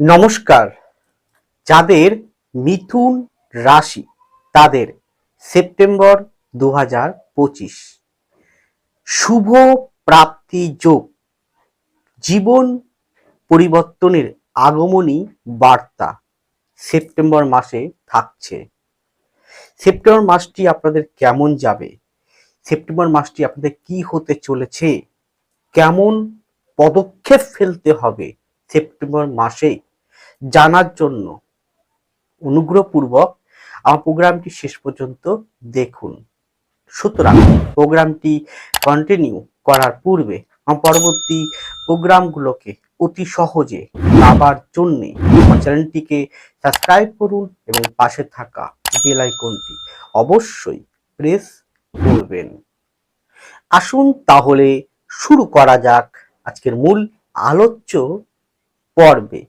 নমস্কার। যাদের মিথুন রাশি তাদের সেপ্টেম্বর দু হাজার পঁচিশ। শুভ প্রাপ্তি যোগ। জীবন পরিবর্তনের আগমনী বার্তা সেপ্টেম্বর মাসে থাকছে। সেপ্টেম্বর মাসটি আপনাদের কেমন যাবে? সেপ্টেম্বর মাসটি আপনাদের কি হতে চলেছে? কেমন পদক্ষেপ ফেলতে হবে সেপ্টেম্বর মাসে? জানার জন্য অনুগ্রহপূর্বক আমার প্রোগ্রামটি শেষ পর্যন্ত দেখুন। সুতরাং প্রোগ্রামটি কন্টিনিউ করার পূর্বে আমার পরবর্তী প্রোগ্রামগুলোকে অতি সহজে পাবার জন্য আমার চ্যানেলটিকে সাবস্ক্রাইব করুন এবং পাশে থাকা বেল আইকনটি অবশ্যই প্রেস করবেন। আসুন তাহলে শুরু করা যাক আজকের মূল আলোচ্য পর্বে।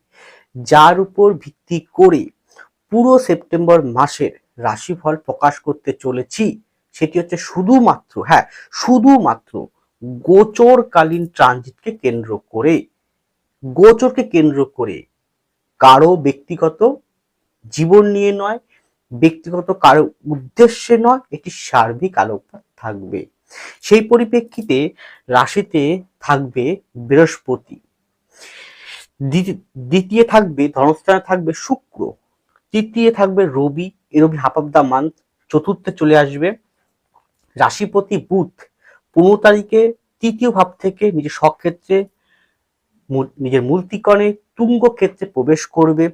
যার উপর ভিত্তি করে পুরো সেপ্টেম্বর মাসের রাশিফল প্রকাশ করতে চলেছি, সেটি হচ্ছে শুধুমাত্র হ্যাঁ শুধুমাত্র গোচরকালীন ট্রানজিটকে কেন্দ্র করে। গোচরকে কেন্দ্র করে কারও ব্যক্তিগত জীবন নিয়ে নয়, ব্যক্তিগত কারও উদ্দেশ্যে নয়, এটি সার্বিক আলোকপাত থাকবে। সেই পরিপ্রেক্ষিতে রাশিতে থাকবে বৃহস্পতি। দ্বিতীয়- থাকবে ধনস্থানে থাকবে শুক্র, তৃতীয় থাকবে রবি এ রবি হাফ অফ মান্থ, চতুর্থে চলে আসবে রাশিপতি বুধ, পনেরো তারিখে তৃতীয় ভাব থেকে নিজের স্বক্ষেত্রে মূল- নিজের মূর্তিকণে তুঙ্গ ক্ষেত্রে প্রবেশ করবে।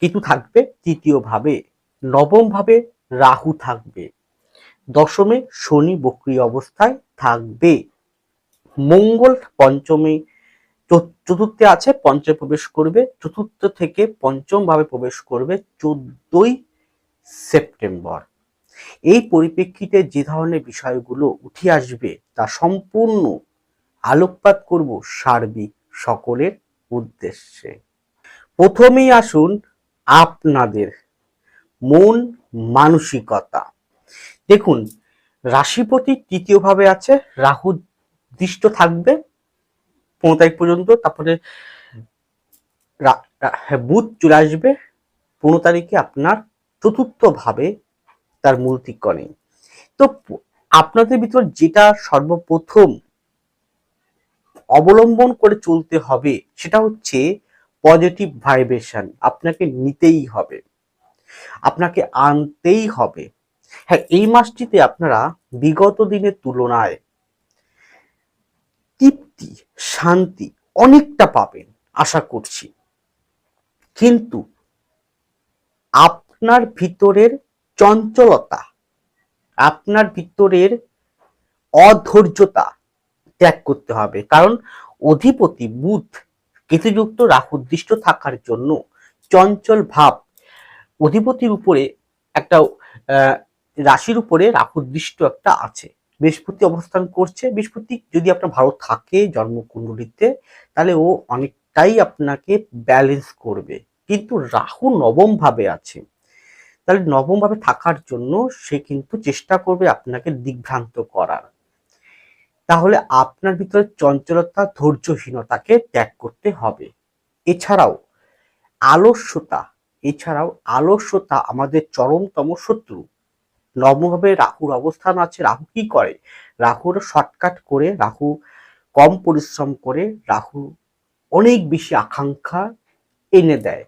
কেতু থাকবে তৃতীয় ভাবে, নবম ভাবে রাহু থাকবে, দশমে শনি বক্রী অবস্থায় থাকবে, মঙ্গল পঞ্চমে চতুর্থে আছে, পঞ্চমে প্রবেশ করবে, চতুর্থ থেকে পঞ্চম ভাবে প্রবেশ করবে চোদ্দই সেপ্টেম্বর। এই পরিপ্রেক্ষিতে যে ধরনের বিষয়গুলো উঠে আসবে, তা সম্পূর্ণ আলোকপাত করব সার্বিক সকলের উদ্দেশ্যে। প্রথমেই আসুন আপনাদের মন মানসিকতা। দেখুন, রাশিপতি তৃতীয়ভাবে আছে, রাহু দৃষ্ট থাকবে পনেরো তারিখ পর্যন্ত তারপরে হ্যাঁ, বুধ চলে আসবে। পনেরো তারিখে আপনার চতুর্থ ভাবে তার মূর্তিকণে তো আপনাদের ভিতর যেটা সর্বপ্রথম অবলম্বন করে চলতে হবে সেটা হচ্ছে পজিটিভ ভাইব্রেশন আপনাকে নিতেই হবে। আপনাকে আনতেই হবে। হ্যাঁ এই মাসটিতে আপনারা বিগত দিনের তুলনায় তৃপ্তি, শান্তি অনেকটা পাবেন, আশা করছি। কিন্তু আপনার ভিতরের চঞ্চলতা, আপনার ভিতরের অধৈর্যতা ত্যাগ করতে হবে। কারণ অধিপতি, বুধ কেতুযুক্ত রাহুদৃষ্ট থাকার জন্য চঞ্চল ভাব অধিপতির উপরে একটা রাশির উপরে রাহুদৃষ্ট একটা আছে। বৃহস্পতি অবস্থান করছে। বৃহস্পতি যদি আপনার ভালো থাকে জন্মকুণ্ডলিতে, তাহলে ও অনেকটাই আপনাকে ব্যালেন্স করবে। কিন্তু রাহু নবম ভাবে আছে। তাহলে নবম ভাবে থাকার জন্য সে কিন্তু চেষ্টা করবে আপনাকে দিগ্ভ্রান্ত করার। তাহলে আপনার ভিতরে চঞ্চলতা, ধৈর্যহীনতাকে ত্যাগ করতে হবে। এছাড়াও আলস্যতা এছাড়াও আলস্যতা আমাদের চরমতম শত্রু। নবমভাবে রাহুর অবস্থান আছে, রাহু কি করে? রাহুর শর্টকাট করে, রাহু কম পরিশ্রম করে, রাহু অনেক বেশি আকাঙ্ক্ষা এনে দেয়,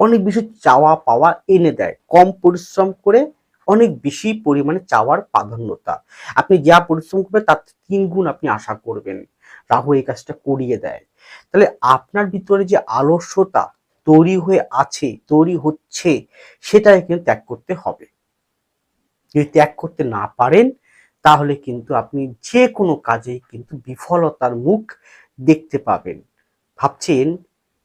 অনেক বেশি চাওয়া পাওয়া এনে দেয়, কম পরিশ্রম করে অনেক বেশি পরিমাণে চাওয়ার প্রাধান্যতা। আপনি যা পরিশ্রম করবেন তার তিন গুণ আপনি আশা করবেন, রাহু এই কাজটা করিয়ে দেয়। তাহলে আপনার ভিতরে যে আলস্যতা তৈরি হয়ে আছে, তৈরি হচ্ছে সেটা কিন্তু ত্যাগ করতে হবে। যদি ত্যাগ করতে না পারেন, তাহলে কিন্তু আপনি যে কোনো কাজেই কিন্তু বিফলতার মুখ দেখতে পাবেন। ভাবছেন,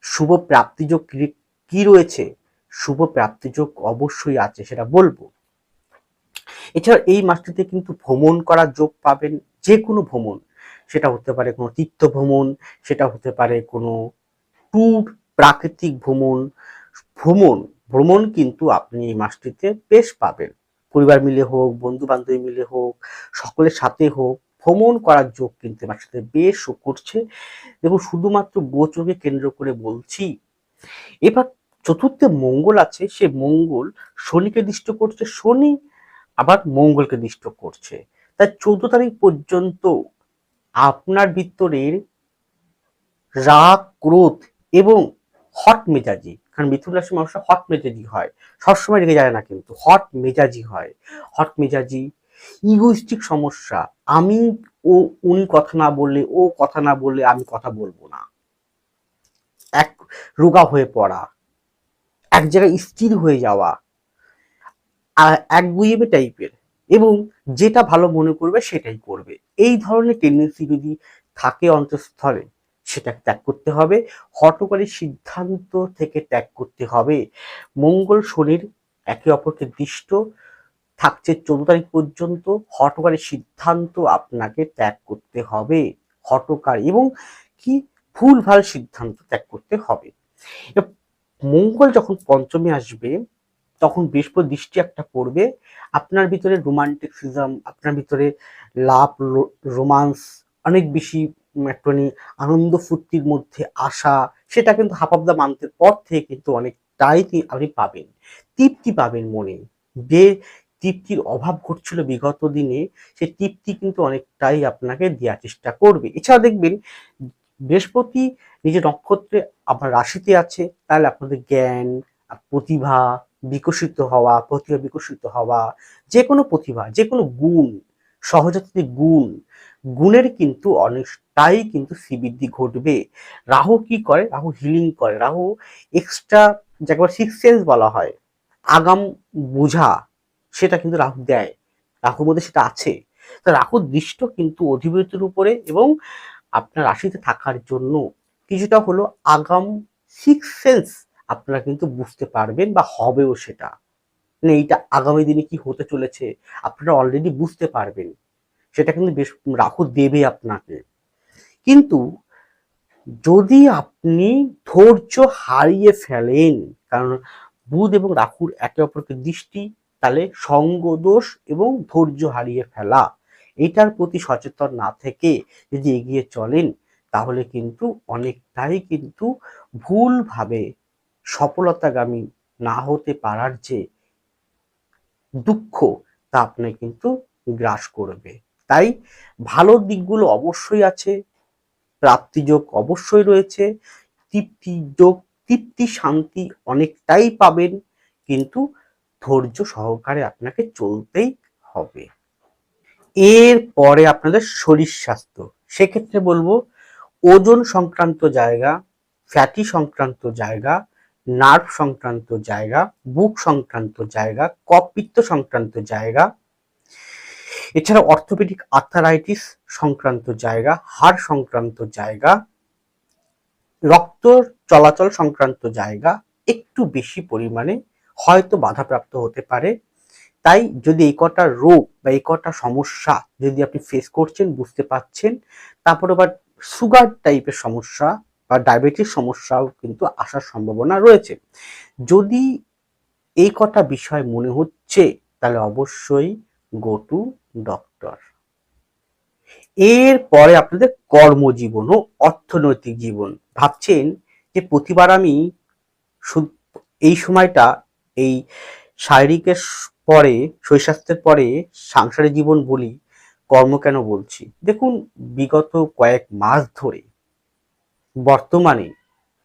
শুভ প্রাপ্তিযোগ কি- রয়েছে? শুভ প্রাপ্তিযোগ অবশ্যই আছে, সেটা বলব। এছাড়া এই মাসটিতে কিন্তু ভ্রমণ করার যোগ পাবেন যে কোনো ভ্রমণ। সেটা হতে পারে কোনো তীর্থ ভ্রমণ, সেটা হতে পারে কোনো ট্যুর, প্রাকৃতিক ভ্রমণ। ভ্রমণ ভ্রমণ কিন্তু আপনি এই মাসটিতে বেশ পাবেন। পরিবার মিলে হোক বন্ধু বান্ধবী মিলে হোক, সকলের সাথে হোক, ভ্রমণ করার যোগ কিন্তু আমার সাথে বেশ করছে। দেখুন, শুধুমাত্র গোচরকে কেন্দ্র করে বলছি, এবার চতুর্থে মঙ্গল আছে, সে মঙ্গল শনিকে দৃষ্ট করছে, শনি আবার মঙ্গলকে দৃষ্ট করছে। তাই চৌদ্দ তারিখ পর্যন্ত আপনার ভিতরের রাগ, ক্রোধ এবং হট মেজাজি কারণ মিথুন রাশির মানুষরা হট মেজাজি হয়। সবসময় রেগে যায় না কিন্তু, হট মেজাজি হয়। হট মেজাজি ইগোইস্টিক সমস্যা। আমি, ও, উনি কথা না বললে, ও কথা না বললে আমি কথা বলব না। এক, রোগা হয়ে পড়া। এক জায়গায় স্থির হয়ে যাওয়া। এক গুইবে টাইপের। এবং যেটা ভালো মনে করবে সেটাই করবে। এই ধরনের টেন্ডেন্সি যদি থাকে অন্তঃস্থলে সেটা ত্যাগ করতে হবে। হটকারী সিদ্ধান্ত থেকে ত্যাগ করতে হবে। মঙ্গল শনির একে অপরকে দৃষ্ট থাকছে চৌদ্দ তারিখ পর্যন্ত। হটকারী সিদ্ধান্ত আপনাকে ত্যাগ করতে হবে। হটকার এবং কি? ভুলভাল সিদ্ধান্ত ত্যাগ করতে হবে। মঙ্গল যখন পঞ্চমী আসবে, তখন বৃহস্পতি দৃষ্টি একটা পড়বে। আপনার ভিতরে রোমান্টিকসিজম আপনার ভিতরে লাভ রোমান্স অনেক বেশি একটুখানি আনন্দ ফুর্তির মধ্যে আসা, সেটা কিন্তু হাফ অফ দ্য মান্থের পর থেকে কিন্তু অনেকটাই আপনি পাবেন। তৃপ্তি পাবেন মনে। যে তৃপ্তির অভাব ঘটছিল বিগত দিনে সেই তৃপ্তি কিন্তু অনেকটাই আপনাকে দেওয়ার চেষ্টা করবে। এছাড়া দেখবেন, বৃহস্পতি নিজের নক্ষত্রে আপনার রাশিতে আছে, তাহলে আপনাদের জ্ঞান প্রতিভা বিকশিত হওয়া, প্রতিভা বিকশিত হওয়া যে কোনো প্রতিভা যে কোনো গুণ সহজাতির গুণ, গুণের কিন্তু অনেকটাই কিন্তু শ্রীবৃদ্ধি ঘটবে। রাহু কি করে? রাহু হিলিং করে। রাহু এক্সট্রা যাকে সিক্স সেন্স বলা হয়, আগাম বোঝা, সেটা কিন্তু রাহু দেয়। রাহুর মধ্যে সেটা আছে। তো রাহুর দৃষ্ট কিন্তু অধিপতির উপরে এবং আপনার রাশিতে থাকার জন্য কিছুটা হলো আগাম সিক্স সেন্স আপনারা কিন্তু বুঝতে পারবেন বা হবেও সেটা। মানে এইটা আগামী দিনে কি হতে চলেছে, আপনারা অলরেডি বুঝতে পারবেন। সেটা কিন্তু বেশ রাহু দেবে আপনাকে। কিন্তু যদি আপনি ধৈর্য হারিয়ে ফেলেন, কারণ বুধ এবং রাহুর একে অপরকে দৃষ্টি, তাহলে সঙ্গদোষ এবং ধৈর্য হারিয়ে ফেলা, এটার প্রতি সচেতন না থেকে যদি এগিয়ে চলেন, তাহলে কিন্তু অনেকটাই কিন্তু ভুলভাবে সফলতাগামী না হতে পারার যে দুঃখ, তা আপনি কিন্তু গ্রাস করবে। তাই ভালো দিকগুলো অবশ্যই আছে প্রাপ্তিযোগ অবশ্যই রয়েছে। তৃপ্তি যোগ তৃপ্তি, শান্তি অনেকটাই পাবেন, কিন্তু ধৈর্য সহকারে আপনাকে চলতেই হবে। এর পরে আপনাদের শরীর স্বাস্থ্য। সেক্ষেত্রে বলব, ওজন সংক্রান্ত জায়গা, ফ্যাটি সংক্রান্ত জায়গা, নার্ভ সংক্রান্ত জায়গা, বুক সংক্রান্ত জায়গা কপিত্ত সংক্রান্ত জায়গা এছাড়া অর্থোপেডিক আর্থারাইটিস সংক্রান্ত জায়গা, হাড় সংক্রান্ত জায়গা, রক্ত চলাচল সংক্রান্ত জায়গা একটু বেশি পরিমাণে হয়তো বাধাপ্রাপ্ত হতে পারে। তাই যদি এই কটা রোগ বা এই কটা সমস্যা যদি আপনি ফেস করছেন, বুঝতে পাচ্ছেন তারপর আবার সুগার টাইপের সমস্যা বা ডায়াবেটিস সমস্যাও কিন্তু আসার সম্ভাবনা রয়েছে। যদি এই কটা বিষয় মনে হচ্ছে, তাহলে অবশ্যই গো টু ডক্টর। এর পরে আপনাদের কর্মজীবন ও অর্থনৈতিক জীবন। ভাবছেন যে প্রতিবার আমি এই সময়টা, এই শারীরিকের পরে শৈশাস্ত্রের পরে সাংসারিক জীবন বলি, কর্ম কেন বলছি? দেখুন, বিগত কয়েক মাস ধরে বর্তমানে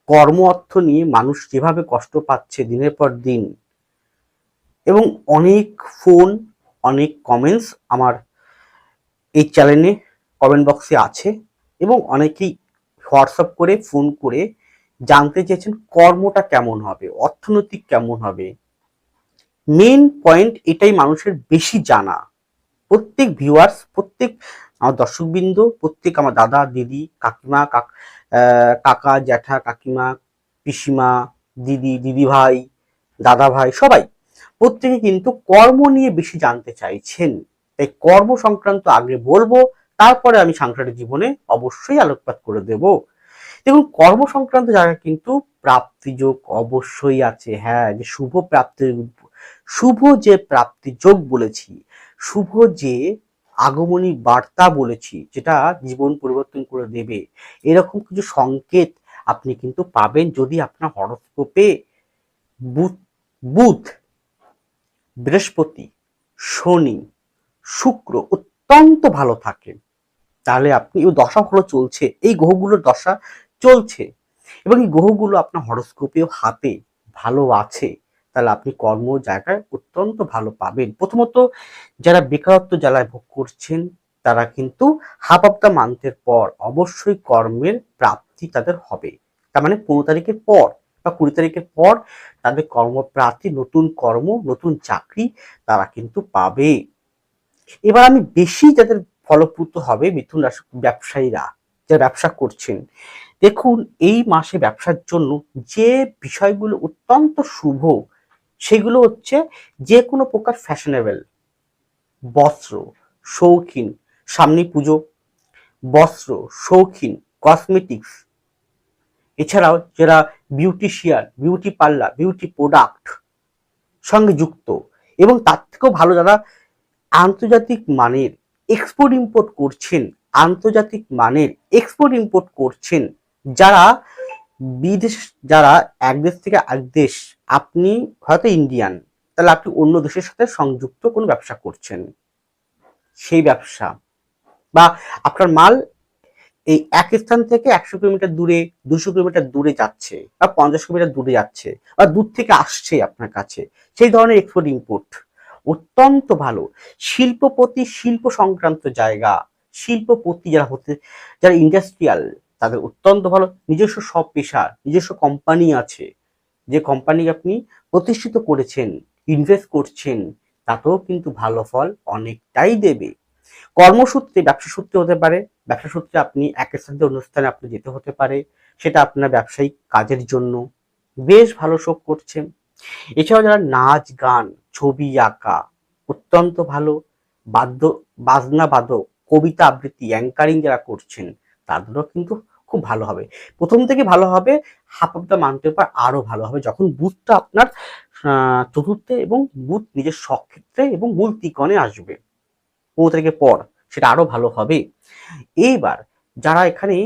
কর্ম অর্থ নিয়ে মানুষ যেভাবে কষ্ট পাচ্ছে দিনের পর দিন এবং অনেক ফোন অনেক কমেন্টস আমার এই চ্যানেলে কমেন্ট বক্সে আছে এবং অনেকেই হোয়াটসঅ্যাপ করে ফোন করে জানতে চেয়েছেন কর্মটা কেমন হবে, অর্থনৈতিক কেমন হবে। মেন পয়েন্ট এটাই মানুষের বেশি জানা। প্রত্যেক ভিউয়ার্স প্রত্যেক আমার দর্শকবৃন্দ, প্রত্যেক আমার দাদা, দিদি, কাকিমা, কাক জ্যাঠা, কাকিমা, পিসিমা, দিদি দিদি ভাই দাদা ভাই সবাই প্রত্যেকে কিন্তু কর্ম নিয়ে বেশি জানতে চাইছেন। তাই কর্ম সংক্রান্ত আগে বলব, তারপরে আমি সাংসারিক জীবনে অবশ্যই আলোকপাত করে দেব। দেখুন, কর্ম সংক্রান্ত জায়গা কিন্তু প্রাপ্তিযোগ অবশ্যই আছে। হ্যাঁ যে শুভ প্রাপ্তি, শুভ যে প্রাপ্তিযোগ বলেছি, শুভ যে আগমনী বার্তা বলেছি, যেটা জীবন পরিবর্তন করে দেবে, এরকম কিছু সংকেত আপনি কিন্তু পাবেন যদি আপনার হরস্কোপে বুধ বুধ বৃহস্পতি, শনি, শুক্র অত্যন্ত ভালো থাকে তাহলে আপনি ও দশা ভালো চলছে, এই গ্রহগুলোর দশা চলছে। এবং এই গ্রহগুলো আপনার হরস্কোপেও হাতে ভালো আছে, তাহলে আপনি কর্ম জায়গায় অত্যন্ত ভালো পাবেন। প্রথমত, যারা বেকারত্ব জ্বালায় ভোগ করছেন, তারা কিন্তু হাফ অফ দ্য মান্থের পর অবশ্যই কর্মের প্রাপ্তি তাদের হবে। তার মানে পনেরো তারিখের পর বা কুড়ি তারিখের পর তাদের কর্মপ্রার্থী, নতুন কর্ম, নতুন চাকরি তারা কিন্তু পাবে। এবার আমি বেশি যাদের ফলপ্রুত হবে মিথুন রাশি ব্যবসায়ীরা যারা ব্যবসা করছেন, দেখুন এই মাসে ব্যবসার জন্য যে বিষয়গুলো অত্যন্ত শুভ সেগুলো হচ্ছে যে কোনো প্রকার ফ্যাশনেবল বস্ত্র, শৌখিন সামনে পুজো, বস্ত্র, শৌখিন কসমেটিক্স এছাড়াও যারা beautician beauty parlour beauty product সঙ্গে যুক্ত এবং তার থেকেও ভালো যারা আন্তর্জাতিক মানের এক্সপোর্ট ইম্পোর্ট করছেন, আন্তর্জাতিক মানের এক্সপোর্ট ইম্পোর্ট করছেন, যারা বিদেশ, যারা এক দেশ থেকে এক দেশ, আপনি হয়তো ইন্ডিয়ান তাহলে আপনি অন্য দেশের সাথে সংযুক্ত কোনো ব্যবসা করছেন। সেই ব্যবসা বা আপনার মাল এই এক স্থান থেকে একশো কিলোমিটার দূরে, দুশো কিলোমিটার দূরে যাচ্ছে বা পঞ্চাশ কিলোমিটার দূরে যাচ্ছে বা দূর থেকে আসছে আপনার কাছে, সেই ধরনের এক্সপোর্ট ইম্পোর্ট অত্যন্ত ভালো। শিল্পপতি, শিল্প সংক্রান্ত জায়গা, শিল্পপতি যারা হতে, যারা ইন্ডাস্ট্রিয়াল তাদের অত্যন্ত ভালো। নিজস্ব সব পেশা, নিজস্ব কোম্পানি আছে। যে কোম্পানি আপনি প্রতিষ্ঠিত করেছেন ইনভেস্ট করছেন, তাতেও কিন্তু ভালো ফল অনেকটাই দেবে। কর্মসূত্রে ব্যবসা সূত্রে হতে পারে, ব্যবসা সূত্রে আপনি এক স্থান থেকে অন্য স্থানে আপনি যেতে হতে পারে, সেটা আপনার ব্যবসায়িক কাজের জন্য বেশ ভালো শোক করছেন এছাড়াও যারা নাচ, গান, ছবি আঁকা অত্যন্ত ভালো, বাদ্য, বাজনা বাদক, কবিতা আবৃত্তি অ্যাঙ্কারিং যারা করছেন, তাদেরও কিন্তু খুব ভালো হবে। প্রথম থেকে ভালো হবে হাফ অফ দ্য মান্থের পর আরও ভালো হবে, যখন বুথটা আপনার চতুর্থে এবং বুথ নিজের সক্ষেত্রে এবং মূল ত্রিকোণে আসবে। পনেরো তারিখের পর সেটা আরও ভালো হবে। এইবার যারা এখানে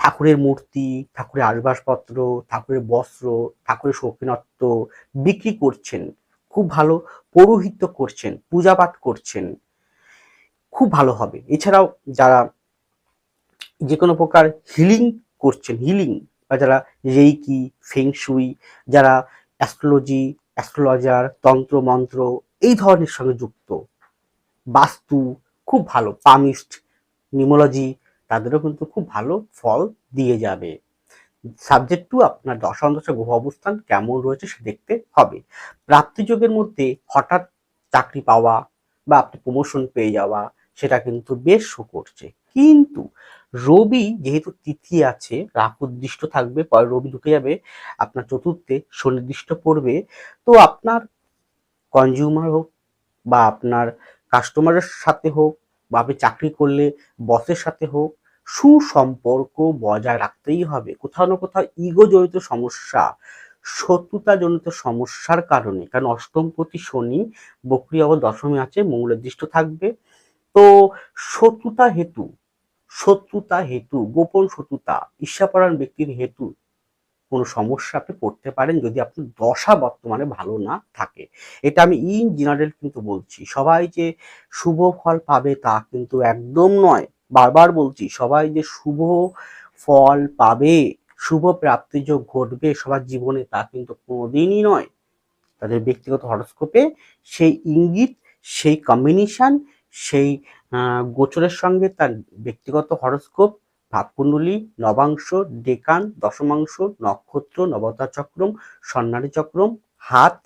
ঠাকুরের মূর্তি, ঠাকুরের আসবাসপত্র ঠাকুরের বস্ত্র, ঠাকুরের শৌখিনত্ব বিক্রি করছেন, খুব ভালো পৌরোহিত্য করছেন পূজা পাঠ করছেন, খুব ভালো হবে। এছাড়াও যারা যে কোনো প্রকার হিলিং করছেন হিলিং বা যারা রেইকি ফেংশুই যারা অ্যাস্ট্রোলজি অ্যাস্ট্রোলজার তন্ত্র মন্ত্র এই ধরনের সঙ্গে যুক্ত বাস্তু, খুব ভালো পামিস্ট নিমোলজি, তাদেরও কিন্তু খুব ভালো ফল দিয়ে যাবে। সাবজেক্ট টু আপনার দশান্তশ গ্রহ অবস্থান কেমন রয়েছে সে দেখতে হবে। প্রাপ্তিযোগের মধ্যে হঠাৎ চাকরি পাওয়া বা আপনি প্রমোশন পেয়ে যাওয়া, সেটা কিন্তু বেশ শো করছে। কিন্তু রবি যেহেতু তিথি আছে, রাহু উদ্দিষ্ট থাকবে, পরে রবি ঢুকে যাবে, আপনার চতুর্থে সুনির্দিষ্ট পড়বে, তো আপনার কনজিউমার হোক বা আপনার কাস্টমারের সাথে হোক বা আপনি চাকরি করলে বসের সাথে হোক, সুসম্পর্ক বজায় রাখতেই হবে। কোথাও না কোথাও ইগো জড়িত সমস্যা শত্রুতা জনিত সমস্যার কারণে। কারণ অষ্টমপতি শনি বক্রি অব দশমী আছে, মঙ্গলের দৃষ্ট থাকবে। তো শত্রুতা হেতু শত্রুতা হেতু, গোপন শত্রুতা, ঈর্ষাপরায়ণ ব্যক্তির হেতু কোনো সমস্যা আপনি পড়তে পারেন যদি আপনার দশা বর্তমানে ভালো না থাকে। এটা আমি ইন জেনারেল কিন্তু বলছি। সবাই যে শুভ ফল পাবে তা কিন্তু একদম নয়। বারবার বলছি, সবাই যে শুভ ফল পাবে, শুভ প্রাপ্তিযোগ ঘটবে সবার জীবনে তা কিন্তু কোনোদিনই নয়। তাদের ব্যক্তিগত হরস্কোপে সেই ইঙ্গিত, সেই কম্বিনেশন সেই গোচরের সঙ্গে তার ব্যক্তিগত হরস্কোপ ভাবকুণ্ডলী, নবাংশ, ডেকান, দশমাংশ, নক্ষত্র, নবতা চক্রম, স্বর্ণালী চক্রম, হাত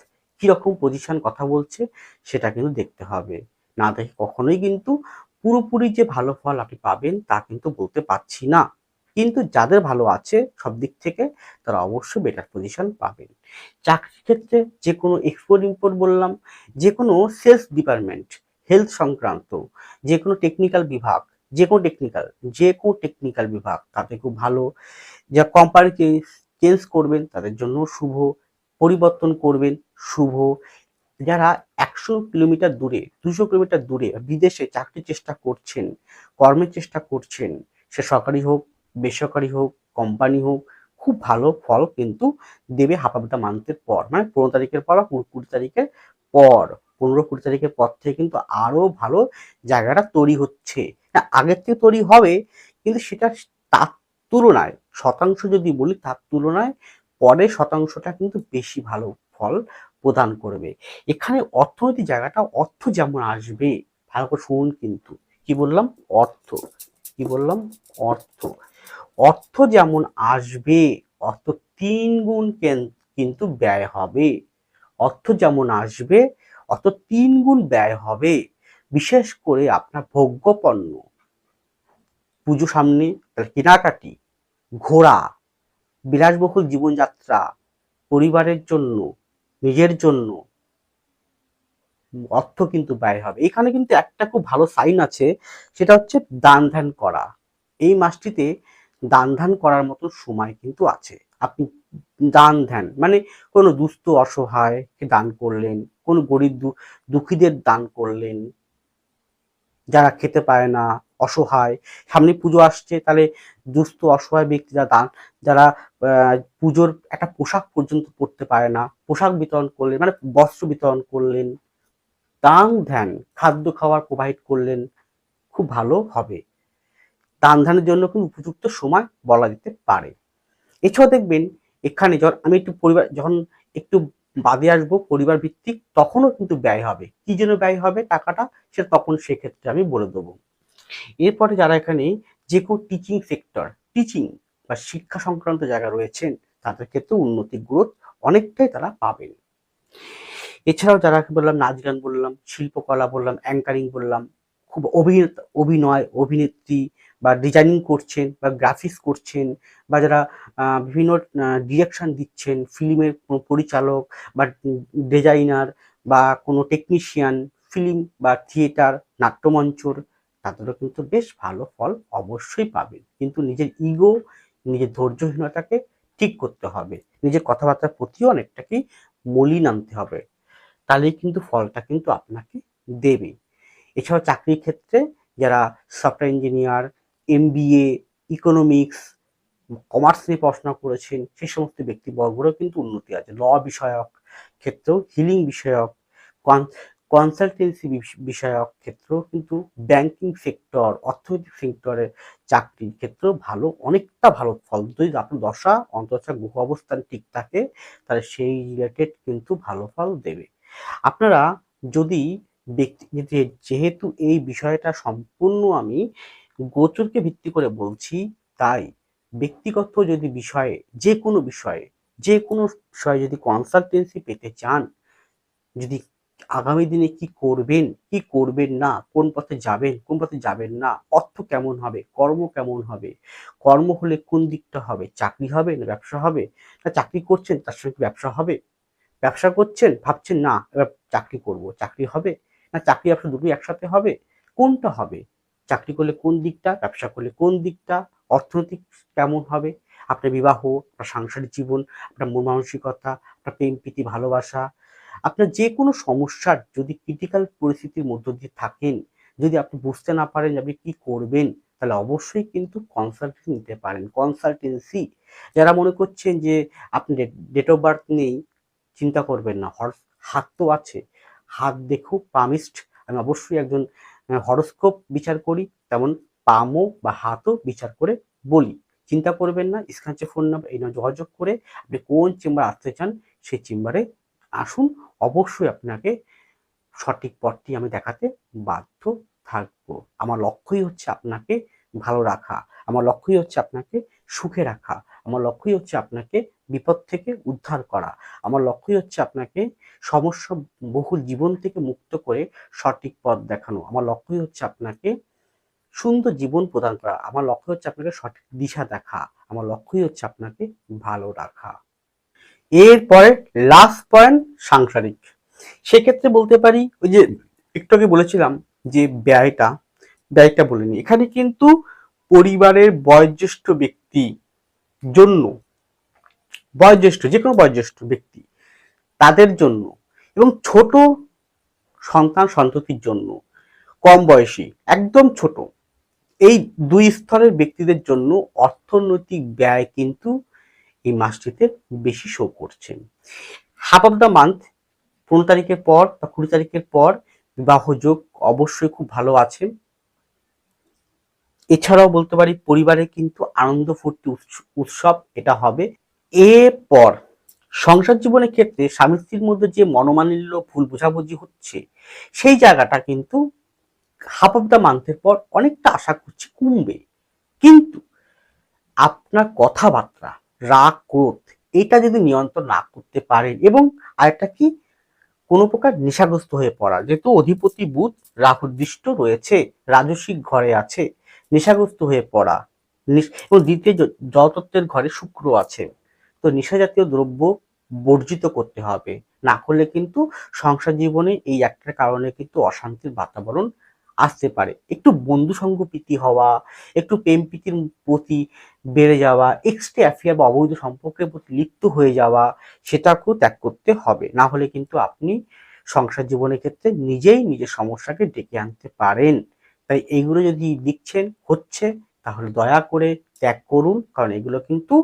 কীরকম পজিশন কথা বলছে, সেটা কিন্তু দেখতে হবে। না দেখে কখনোই কিন্তু পুরোপুরি যে ভালো ফল আপনি পাবেন তা কিন্তু বলতে পারছি না। কিন্তু যাদের ভালো আছে সব দিক থেকে তারা অবশ্যই বেটার পজিশন পাবেন। চাকরির ক্ষেত্রে যে কোনো এক্সপোর্ট ইম্পোর্ট বললাম, যে কোনো সেলস ডিপার্টমেন্ট হেলথ সংক্রান্ত, যে কোনো টেকনিক্যাল বিভাগ যে কোনো টেকনিক্যাল যে কোনো টেকনিক্যাল বিভাগ তাতে খুব ভালো যা কোম্পানি চেঞ্জ করবেন তাদের জন্য শুভ পরিবর্তন করবেন, শুভ। যারা একশো কিলোমিটার দূরে, দুশো কিলোমিটার দূরে বিদেশে চাকরির চেষ্টা করছেন, কর্মের চেষ্টা করছেন, সে সরকারি হোক, বেসরকারি হোক কোম্পানি হোক, খুব ভালো ফল কিন্তু দেবে হাফাবিতা মান্থের পর। মানে পনেরো তারিখের পর বা কুড়ি তারিখের পর, পনেরো, কুড়ি তারিখের পর থেকে কিন্তু আরও ভালো জায়গাটা তৈরি হচ্ছে। হ্যাঁ আগের থেকে তৈরি হবে, কিন্তু সেটা তার তুলনায়, শতাংশ যদি বলি তার তুলনায় পরের শতাংশটা কিন্তু বেশি ভালো ফল প্রদান করবে। এখানে অর্থনৈতিক জায়গাটা, অর্থ যেমন আসবে, ভালো করে শুনুন কিন্তু, কি বললাম? অর্থ, কি বললাম? অর্থ। অর্থ যেমন আসবে, অর্থ তিন গুণ কেন- কিন্তু ব্যয় হবে। অর্থ যেমন আসবে, অর্থ তিন গুণ ব্যয় হবে। বিশেষ করে আপনার ভোগ্যপণ্য পুজো সামনে কেনাকাটি, ঘোরা, বিলাসবহুল জীবনযাত্রা, পরিবারের জন্য, নিজের জন্য অর্থ কিন্তু ব্যয় হবে। এখানে কিন্তু একটা খুব ভালো সাইন আছে, সেটা হচ্ছে দান ধ্যান করা। এই মাসটিতে দান ধ্যান করার মতো সময় কিন্তু আছে। আপনি দান ধ্যান মানে কোনো দুস্থ অসহায়কে দান করলেন, কোনো গরিব দুঃখীদের দান করলেন, যারা খেতে পায় না অসহায়। সামনে পুজো আসছে, তাহলে দুস্থ, অসহায় ব্যক্তিরা দান। যারা পুজোর একটা পোশাক পর্যন্ত পরতে পারে না, পোশাক বিতরণ করলেন মানে বস্ত্র বিতরণ করলেন, দান ধ্যান, খাদ্য খাবার প্রোভাইড করলেন, খুব ভালো হবে। দান ধ্যানের জন্য কিন্তু উপযুক্ত সময় বলা যেতে পারে। এছাড়াও দেখবেন, এখানে যখন আমি একটু পরিবার, যখন একটু বাদে আসব পরিবার ভিত্তিক তখনও কিন্তু ব্যয় হবে। কি জন্য ব্যয় হবে টাকাটা, সেটা তখন সেক্ষেত্রে আমি বলে দেবো। এরপরে যারা এখানে যে কোনো টিচিং সেক্টর টিচিং বা শিক্ষা সংক্রান্ত জায়গা রয়েছেন, তাদের ক্ষেত্রে উন্নতি গ্রোথ অনেকটাই তারা পাবেন। এছাড়াও যারা বললাম নাচ গান বললাম, শিল্পকলা বললাম অ্যাঙ্কারিং বললাম, খুব অভিনেতা, অভিনয়, অভিনেত্রী বা ডিজাইনিং করছেন বা গ্রাফিক্স করছেন বা যারা বিভিন্ন ডিরেকশন দিচ্ছেন ফিল্মের কোনো পরিচালক বা ডিজাইনার বা কোনো টেকনিশিয়ান ফিল্ম বা থিয়েটার নাট্যমঞ্চর তাদেরও কিন্তু বেশ ভালো ফল অবশ্যই পাবেন। কিন্তু নিজের ইগো নিজের ধৈর্যহীনতাকে ঠিক করতে হবে। নিজের কথাবার্তার প্রতিও অনেকটাকেই মলিন আনতে হবে। তাহলেই কিন্তু ফলটা কিন্তু আপনাকে দেবে। এছাড়াও চাকরির ক্ষেত্রে যারা software engineer MBA economics commerce নিয়ে পড়াশোনা করেছেন, সেই সমস্ত ব্যক্তিবর্গরও কিন্তু উন্নতি আছে। ল বিষয়ক ক্ষেত্রেও হিলিং বিষয়ক কনসালটেন্সি বিষয়ক ক্ষেত্রেও কিন্তু ব্যাংকিং সেক্টর অর্থনৈতিক সেক্টরের চাকরির ক্ষেত্রেও ভালো, অনেকটা ভালো ফল। যদি আপনার দশা, অন্তর্দশা, গ্রহ অবস্থান ঠিক থাকে, তাহলে সেই রিলেটেড কিন্তু ভালো ফল দেবে। আপনারা যদি যেহেতু এই বিষয়টা সম্পূর্ণ আমি গোচরকে ভিত্তি করে বলছি, তাই ব্যক্তিগত যদি বিষয়ে যে কোনো বিষয়ে যে কোনো বিষয়ে যদি কনসালটেন্সি পেতে চান, যদি আগামী দিনে কি করবেন কি করবেন না, কোন পথে যাবেন, কোন পথে যাবেন না, অর্থ কেমন হবে, কর্ম কেমন হবে, কর্ম হলে কোন দিকটা হবে, চাকরি হবে না ব্যবসা হবে, না চাকরি করছেন তার সঙ্গে ব্যবসা হবে, ব্যবসা করছেন ভাবছেন না এবার চাকরি করব, চাকরি হবে, না চাকরি ব্যবসা দুটোই একসাথে হবে, কোনটা হবে, চাকরি করলে কোন দিকটা, ব্যবসা করলে কোন দিকটা, অর্থনৈতিক কেমন হবে, আপনার বিবাহ, আপনার সাংসারিক জীবন, আপনার মন মানসিকতা, আপনার প্রেম, প্রীতি, ভালোবাসা আপনার যে কোনো সমস্যার যদি ক্রিটিক্যাল পরিস্থিতির মধ্য দিয়ে থাকেন, যদি আপনি বুঝতে না পারেন আপনি কি করবেন, তাহলে অবশ্যই কিন্তু কনসালটেন্সি নিতে পারেন। কনসালটেন্সি যারা মনে করছেন যে আপনি ডেট অফ বার্থ নেই, চিন্তা করবেন না। হাত তো আছে। হাত দেখো পামিস্ট আমি অবশ্যই একজন হরস্কোপ বিচার করি, তেমন পামও বা হাতও বিচার করে বলি। চিন্তা করবেন না স্ক্রাচে ফোন নাম্বার এই যোগাযোগ করে আপনি কোন চেম্বার আসতে চান সেই চেম্বারে আসুন, অবশ্যই আপনাকে সঠিক পথটি আমি দেখাতে বাধ্য থাকব। আমার লক্ষ্যই হচ্ছে আপনাকে ভালো রাখা, আমার লক্ষ্যই হচ্ছে আপনাকে সুখে রাখা, আমার লক্ষ্যই হচ্ছে আপনাকে বিপদ থেকে উদ্ধার করা, আমার লক্ষ্যই হচ্ছে আপনাকে সমস্যা বহুল জীবন থেকে মুক্ত করে সঠিক পথ দেখানো, আমার লক্ষ্যই হচ্ছে আপনাকে সুন্দর জীবন প্রদান করা, আমার লক্ষ্য হচ্ছে আপনাকে সঠিক দিশা দেখা, আমার লক্ষ্যই হচ্ছে আপনাকে ভালো রাখা। এরপরে লাস্ট পয়েন্ট সাংসারিক। সেক্ষেত্রে বলতে পারি, ওই যে একটু আগে বলেছিলাম যে ব্যয়টা ব্যয়টা বলিনি এখানে কিন্তু পরিবারের বয়োজ্যেষ্ঠ ব্যক্তি জন্য, বয়োজ্যেষ্ঠ যে কোনো বয়োজ্যেষ্ঠ ব্যক্তি, তাদের জন্য এবং ছোট সন্তান সন্ততির জন্য, কম বয়সী, একদম ছোট, এই দুই স্তরের ব্যক্তিদের জন্য অর্থনৈতিক ব্যয় কিন্তু এই মাসটিতে বেশি শো করছে হাফ অফ দ্য মান্থ পনেরো তারিখের পর বা কুড়ি তারিখের পর বিবাহ যোগ অবশ্যই খুব ভালো আছে। এছাড়াও বলতে পারি পরিবারে কিন্তু আনন্দ ফুর্তি উৎসব এটা হবে। এরপর সংসার জীবনের ক্ষেত্রে স্বামী স্ত্রীর মধ্যে যে মনোমালিন্য, ভুল বোঝাবুঝি হচ্ছে, সেই জায়গাটা কিন্তু হাফ অফ দ্য মান্থের পর অনেকটা আশা করছি কমবে। কিন্তু আপনার কথাবার্তা রাগ, ক্রোধ, এটা যদি নিয়ন্ত্রণ না করতে পারেন এবং আরেকটা কি? কোনো প্রকার নেশাগ্রস্ত হয়ে পড়া, যেহেতু অধিপতি বুধ রাহুদৃষ্ট রয়েছে, রাজস্বিক ঘরে আছে, নেশাগ্রস্ত হয়ে পড়া এবং দ্বিতীয় জলতত্ত্বের ঘরে শুক্র আছে, তো নেশা জাতীয় দ্রব্য বর্জিত করতে হবে, না করলে কিন্তু সংসার জীবনে এই একটা কারণে কিন্তু অশান্তির বাতাবরণ আসতে পারে। একটু বন্ধু সঙ্গ প্রীতি হওয়া, একটু প্রেম প্রীতির প্রতি বেড়ে যাওয়া এক্সট্রা অ্যাফেয়ার বা অবৈধ সম্পর্কের প্রতি লিপ্ত হয়ে যাওয়া, সেটাকেও ত্যাগ করতে হবে। না হলে কিন্তু আপনি সংসার জীবনের ক্ষেত্রে নিজেই নিজের সমস্যাকে ডেকে আনতে পারেন। তাই এইগুলো যদি লিখছেন, হচ্ছে, তাহলে দয়া করে ত্যাগ করুন, কারণ এগুলো কিন্তু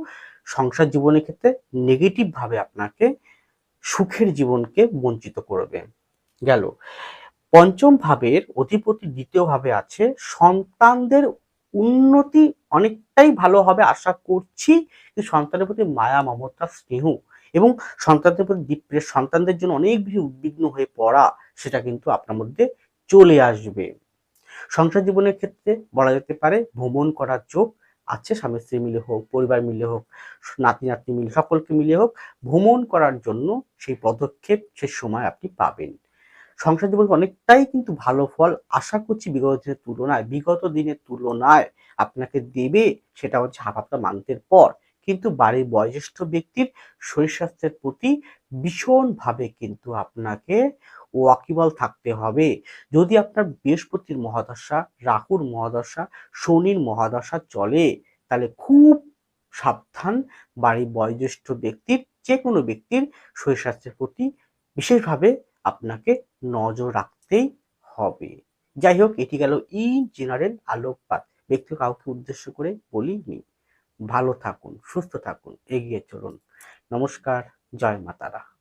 সংসার জীবনের ক্ষেত্রে নেগেটিভ ভাবে আপনাকে সুখের জীবনকে বঞ্চিত করবে। গেল। পঞ্চম ভাবের অধিপতি দ্বিতীয় ভাবে আছে। সন্তানদের উন্নতি অনেকটাই ভালো হবে আশা করছি সন্তানের প্রতি মায়া, মমতা, স্নেহ এবং সন্তানদের প্রতি ডিপ্রেস সন্তানদের জন্য অনেক বেশি উদ্বিগ্ন হয়ে পড়া সেটা কিন্তু আপনার মধ্যে চলে আসবে। সংসার জীবনের ক্ষেত্রে বলা যেতে পারে ভ্রমণ করার যোগ আছে, স্বামী স্ত্রী মিলে হোক, পরিবার মিলে হোক, নাতি নাতনি মিলে, সকলকে মিলে হোক, ভ্রমণ করার জন্য সেই পদক্ষেপ সে সময় আপনি পাবেন। সংসার জীবনে অনেকটাই কিন্তু ভালো ফল আশা করছি বিগত দিনের তুলনায়, বিগত দিনের তুলনায় আপনাকে দেবে সেটা হচ্ছে হাফাপ্তা মান্থের পর। কিন্তু বাড়ির বয়োজ্যেষ্ঠ ব্যক্তির শরীর স্বাস্থ্যের প্রতি ভীষণভাবে কিন্তু আপনাকে ওয়াকিবল থাকতে হবে। যদি আপনার বৃহস্পতির মহাদশা, রাহুর মহাদশা, শনির মহাদশা চলে, তাহলে খুব সাবধান বাড়ির বয়োজ্যেষ্ঠ ব্যক্তির যে কোনো ব্যক্তির শরীর স্বাস্থ্যের প্রতি বিশেষভাবে আপনাকে নজর রাখতেই হবে। যাই হোক, এটি গেল ইন জেনারেল আলোকপাত। ব্যক্তি কাউকে উদ্দেশ্য করে বলিনি। ভালো থাকুন, সুস্থ থাকুন, এগিয়ে চলুন। নমস্কার, জয় মাতারা।